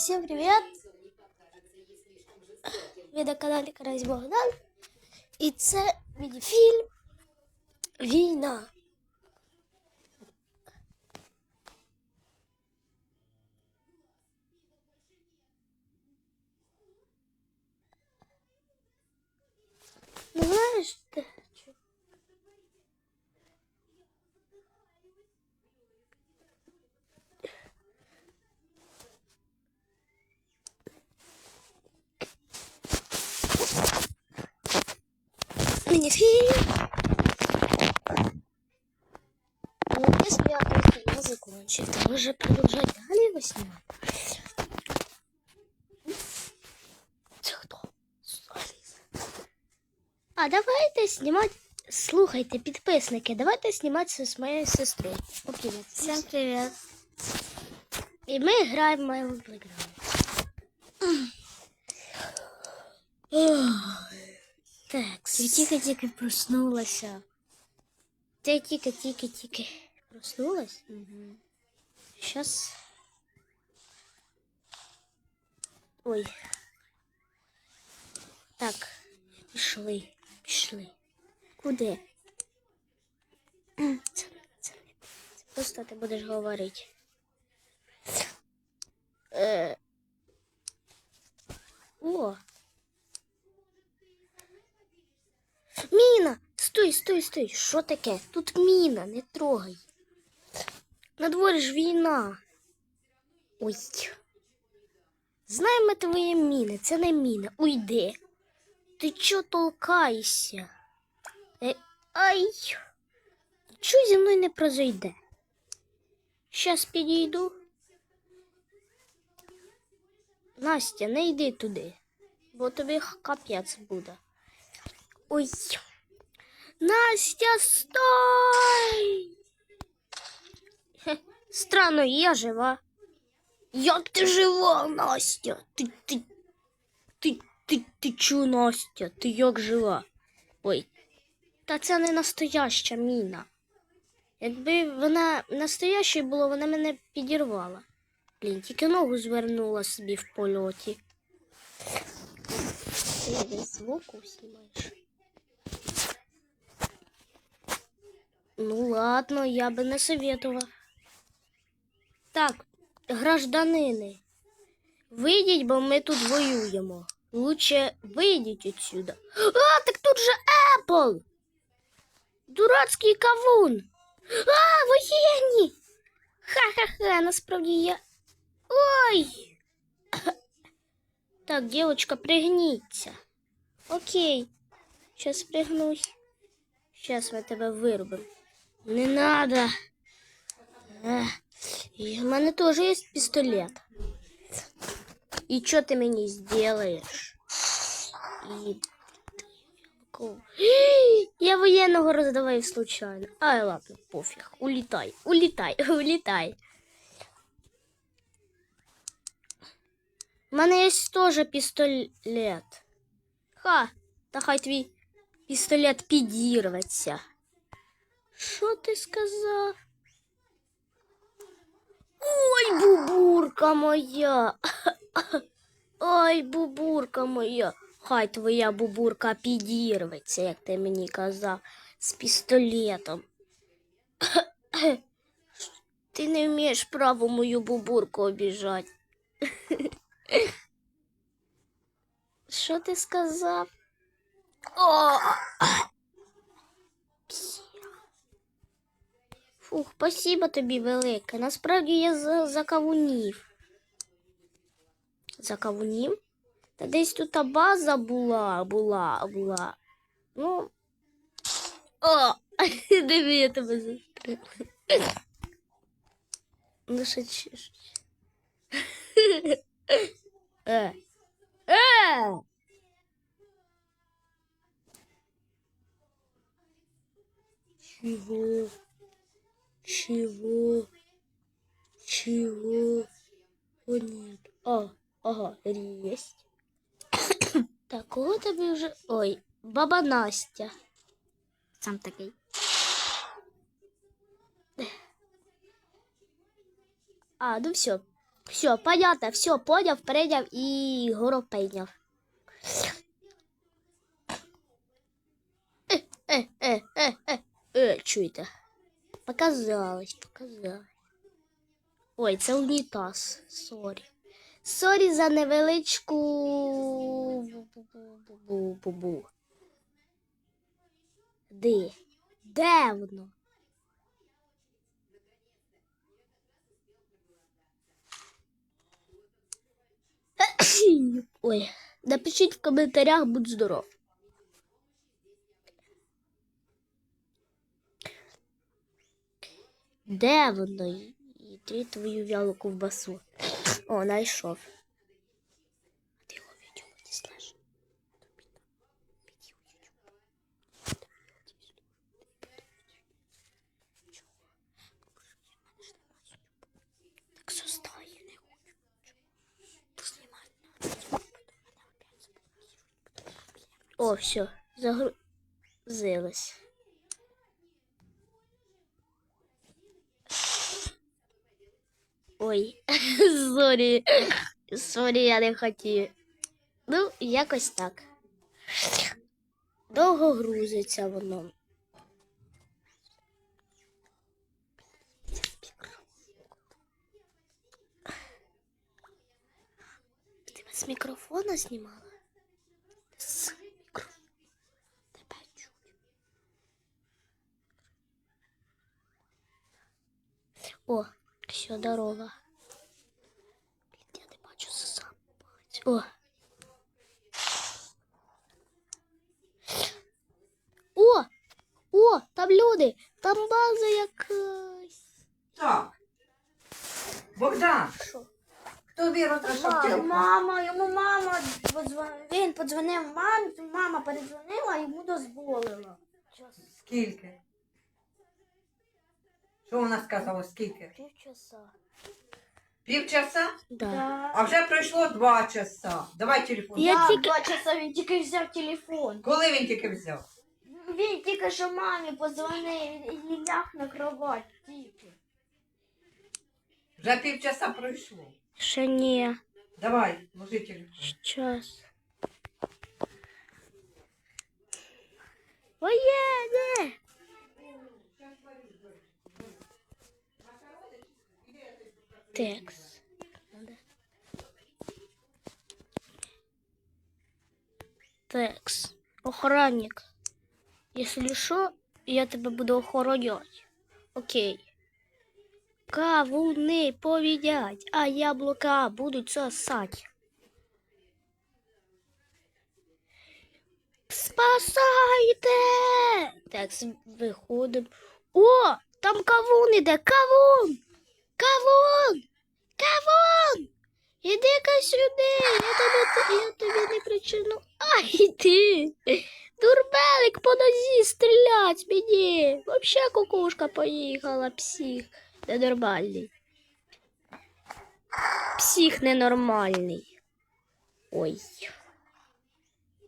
всем привет! Ви на каналі Карась Богдан. І це мініфільм Війна. Ну знаєш, ти... Мініфільм. Ну, если я просто не закончу, то уже продолжать далі його знімати. Це хто? Аліса. А давайте знімати. Слухайте, підписники, давайте знімати з моєю сестрою. Окей, всім привіт. І ми граємо в моєму плейграунді. Так, Я тільки-тільки проснулася. Ти тільки-тільки-тільки проснулась? Угу. Сейчас. Ой. Так, пішли, пішли. Куди? Це, це просто ти будеш говорити. Е... О. Міна! Стой. Що таке? Тут міна, не трогай. На дворі ж війна. Ой. Знаємо твої міни, це не міна. Уйди. Ти чо толкаєшся? Е, ай. Чого зі мною не прозойде? Щас підійду. Настя, не йди туди, бо тобі капець буде. Ой. Настя, стой! Странно, я жива. Як ти жива, Настя? Ти, ти, ти, ти, ти чу, Настя? Ти як жива? Ой. Та це не настояща міна. Якби вона настояща була, вона мене підірвала. Блін, тільки ногу звернула собі в польоті. Ти звуку знімаєш. Ну ладно, я би не советував. Так, гражданини, вийдіть, бо ми тут воюємо. Лучше вийдіть отсюда. А, так тут же Apple! Дурацький кавун. А, воєнні! Ха-ха-ха, насправді я. Ой! Так, девочка, пригніться. Окей. Сейчас пригнусь. Сейчас мы тебе вырубим. Не надо. І в мене теж є пістолет. І що ти мені зробиш? І... Я воєнного роздавав случайно. Ай, ладно, пофіг. Улітай, улітай, улітай. У мене є теж пістолет. Ха, та хай твій пістолет підірветься. Що ти сказав? Ой, бубурка моя. Ой, бубурка моя. Хай твоя бубурка підірветься, як ти мені казав, з пістолетом. Ти не вмієш право мою бубурку обіжати. Що ти сказав? О! Фух, спасибо тобі велике. Насправді я за, за кавунів. За кавунів? Та десь тут база була, була, була. Ну. О! Диви, я тебе застрелила. Ну що чеш? Е. Е! Чего? Чего? Чего? О, нет. А, ага, есть. Так, кого тобі вже. Ой, баба Настя. Сам такий. А, ну все. Все, понятно, все, поняв, прийняв і гору прийняв. Е, е, е, е, е, е, чуєте? Показалось, показалось. Ой, це унітаз, сорі. Сорі за невеличку. Бу-бу-бу-бу-бу. Де? Де воно? Ой, напишіть в коментарях, будь здоров. Де воно? І ти твою вялу ковбасу. О, знайшов. А ти його не знаєш. Так хочу. Познімати. О, все, загрузилось. Ой, сорі. Сорі, я не хотів. Ну, якось так. Довго грузиться воно. Ти з мікрофона знімала? З мікрофона. Тебе чую. О, все, здорово. Блін, я не бачу сам. О. О! О, там люди! Там база якась. Так. Богдан, Що? Мама, телефон? мама, йому мама подзвонила. Він подзвонив мамі, мама передзвонила, йому дозволила. Скільки? Що вона сказала, скільки? Півчаса. Півчаса? Да. А вже пройшло два часа. Давай телефон. Я Я тільки- два часа він тільки взяв телефон. Коли він тільки взяв? Він тільки що мамі подзвонив і і ляг на кровать тільки. Вже півчаса пройшло. Ще ні. Давай, ложи телефон. Час. Воєнне! Текс. Текс. Охранник. Если що, я тебе буду охоронять. Окей. Кавуни повідять, а яблука будуть сосать. Спасайте! Так, виходимо. О, там кавун іде, кавун! Кавун! Кавун! Іди-ка сюди, я тобі, я тобі не причину. Ай ти! Дурбелик по нозі стрілять мені. Вообще кукушка поїхала, псих. Ненормальний. Псих ненормальний. Ой.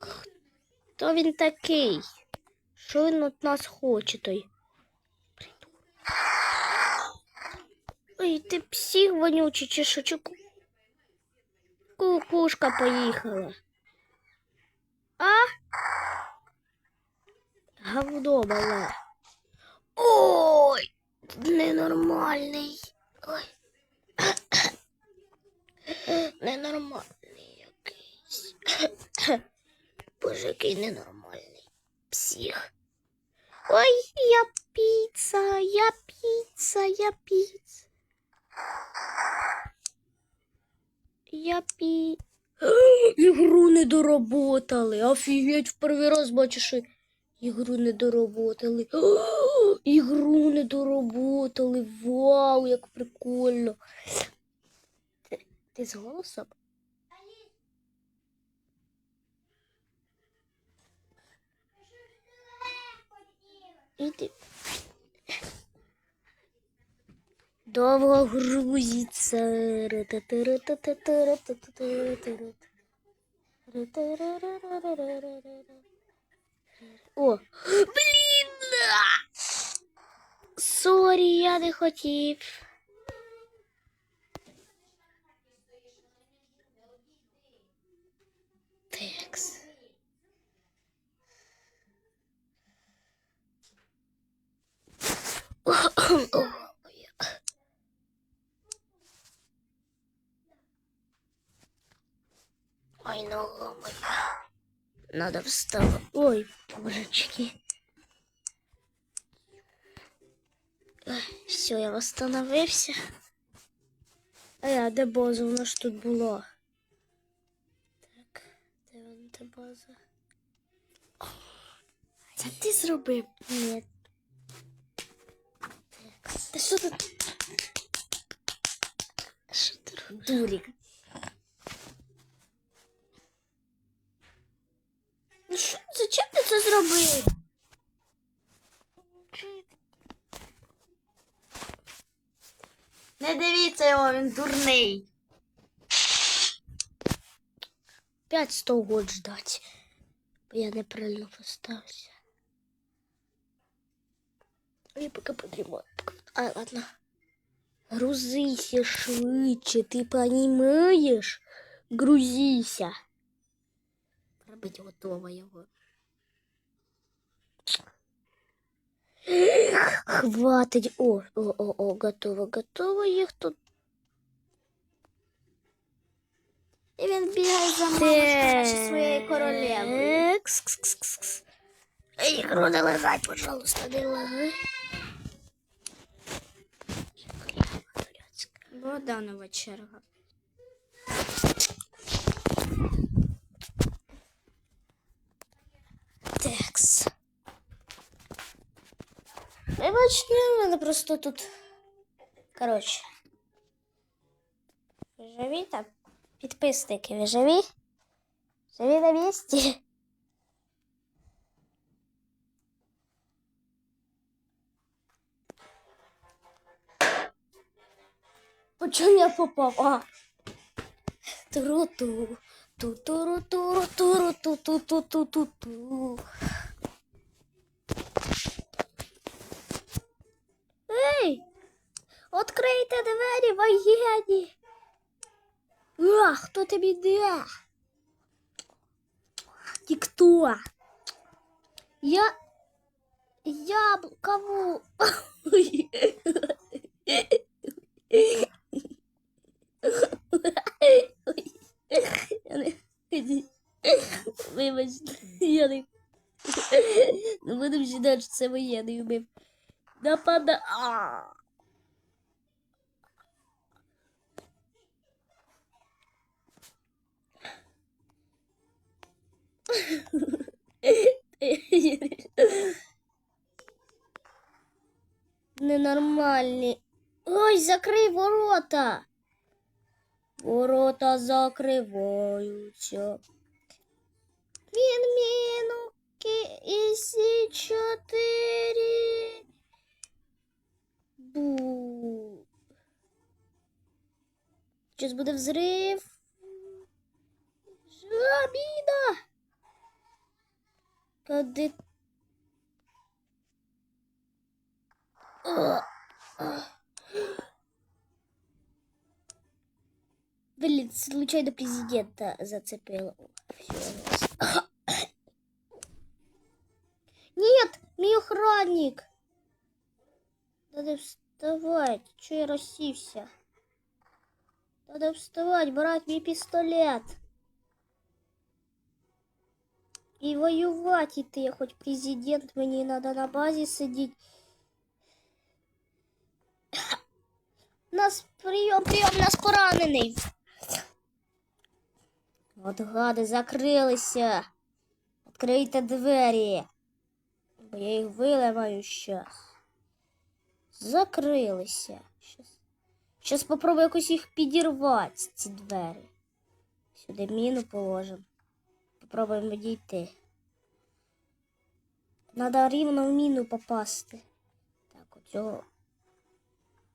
Хто він такий? Що він від нас хоче той? Ой, ти псих вонючий чи що? Чи Кукушка поїхала. А? Говно мале. Ой, ненормальний. Ой. Ненормальний якийсь. Боже, який ненормальний псих. Ой, я піца, я піца, я піца. Я пі... Ігру не доработали. Офігеть, в перший раз бачу, що ігру не доработали. Ігру не доработали. Вау, як прикольно. Ти, ти з голосом? Іди. довго грузиться. О, блін! Сорі, я не хотів. Oh, Ой, моя. Надо вставать. Ой, божечки. Все, я восстановився. А я де база? У нас тут було. Так, де вона та база? Це ти зробив. Ні. Та що тут? Що ти робиш? Дурік. Зачем ти це зробив? Не дивіться його, він дурний. П'ять сто год ждать. Бо я неправильно поставився. Я поки подрімаю. А, ладно. Грузися швидше, ти понімаєш? Грузися. Робить готово його. Хватить. О, о, о, о, готово, готово. Їх тут. І він бігає за мамочкою, своєю королевою. Ігру не лежать, пожалуйста, не лежать. Богданова черга. Текс. Вибачте, в мене просто тут. Коротше. Ви живі там? Підписники, ви живі? Живі на місці? По чому я попав? А. Туру-ту. Ту-туру-туру-туру-ту-ту-ту-ту-ту-ту. Открийте двері воєнні! А, хто тобі де? Ти хто? Я... Я не... Вибачте, я не... Ну, будемо вважати, що це воєнний вбив. Напада... Ненормальні. Ой, закрий ворота. Ворота закриваються. Мінмінуки і сі чотири. Бу. Зараз буде взрив. Жабіда. О. Блин, случайно президента зацепила. Всё. Нет, мой охранник. Надо вставать. Че я рассився? Надо вставать, брать мой пистолет. И воевать идти, я хоть президент, мне надо на базе сидеть. Нас прийом, прийом, нас поранений. От гади закрилися. Відкрийте двері. Я їх виламаю щас. Закрилися. Щас. Щас попробую якось їх підірвати, ці двері. Сюди міну положимо. Попробуємо відійти. Надо рівно в міну попасти. Так, оцього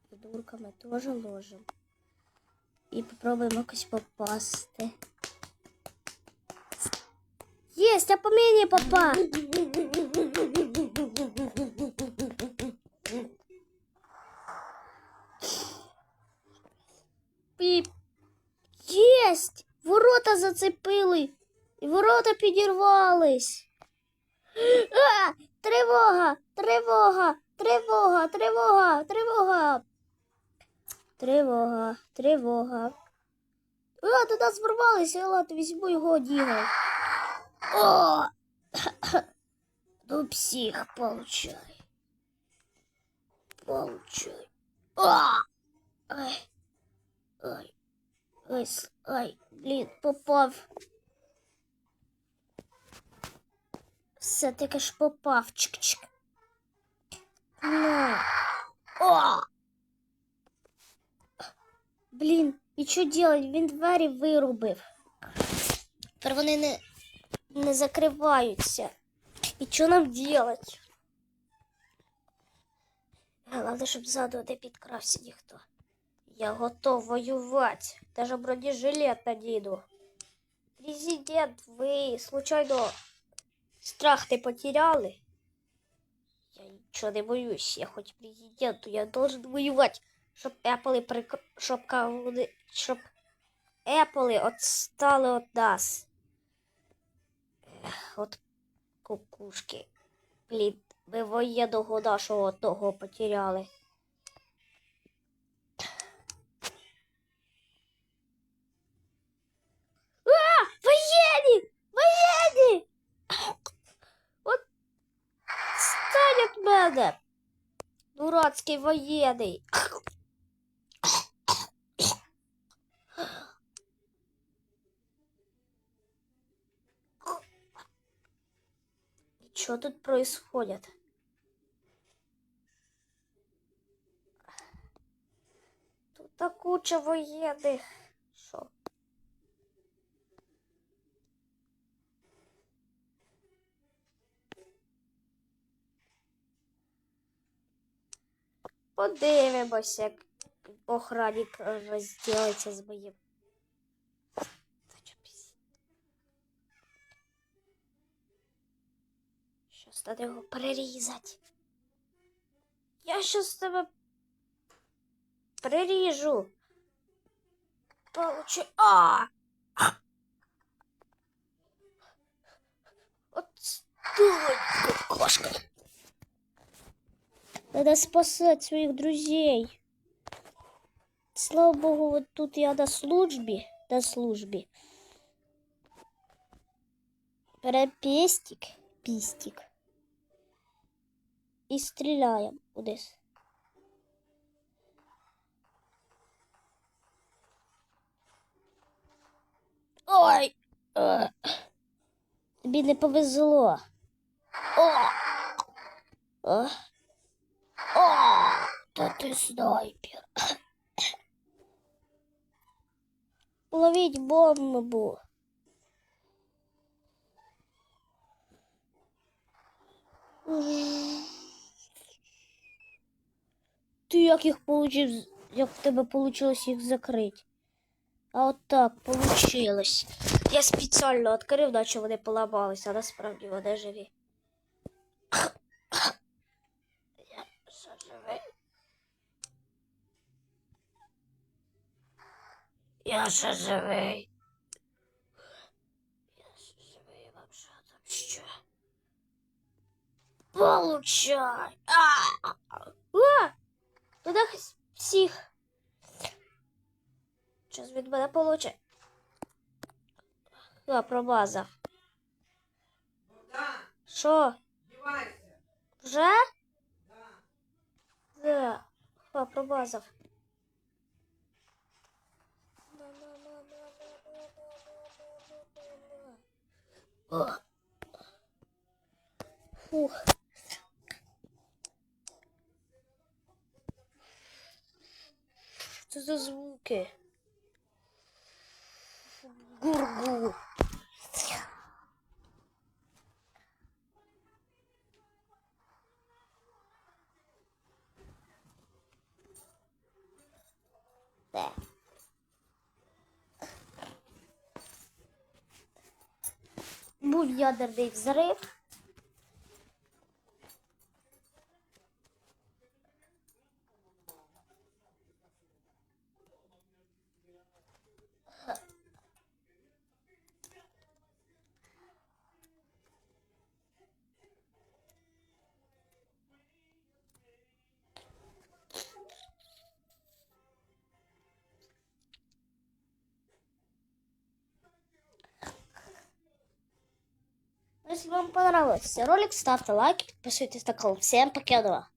придурка ми теж ложимо. І попробуємо якось попасти. Єсть, я по міні попав. Піп. Єсть! Ворота зацепили. І ворота підірвались. А! Тривога! Тривога! Тривога, тривога, тривога. Тривога, тривога. А, нас ворвалися, ладно, візьму його дігай. О! Ну, псих, получай. Получай. А! Ай. Ай. Ай, ай, блін, попав. Все-таки ж попав. Чик-чик. На. О! Блін, і що делать? Він двері вирубив. Тепер вони не, не закриваються. І що нам делать? Головне, щоб ззаду не підкрався ніхто. Я готов воювати. Даже бронежилет надіну. Президент, ви случайно страх не потеряли? Я нічого не боюсь, я хоч президенту, я должен воювати, щоб Apple прикр... щоб щоб Apple отстали від нас. Ех, от кукушки. Блін, ми воєнного нашого одного потеряли. А, воєнні! Воєнні! От стань від мене! Дурацький воєнний. Что тут происходит? Тут куча воєнних. Що? Подивимося, як охранник розділиться з моїм. Щас треба його перерізати. Я щас тебе переріжу. Получи. А! От стой, кошка. Надо спасать своих друзей. Слава богу, вот тут я на службе, на службе. Перепестик, пистик. І стріляємо кудись. Ой! Е. Тобі не повезло. О! О! О! Та ти снайпер. Ловіть бомбу. Ти як їх получив, як в тебе вийшло їх закрити? А от так получилось. Я спеціально відкрив, наче вони поламалися, а насправді вони живі. Я ще живий. Я ще живий. Я ще живий, вам що там що? Получай! А! А! Туди хтось всіх. Щось від мене получить. А, промазав. Що? Вже? Да. Да. А, промазав. Фух. Що за звуки? Гургу. Де? Був ядерний взрив. Вам понравился ролик, ставьте лайки, подписывайтесь на канал. Всем покедова.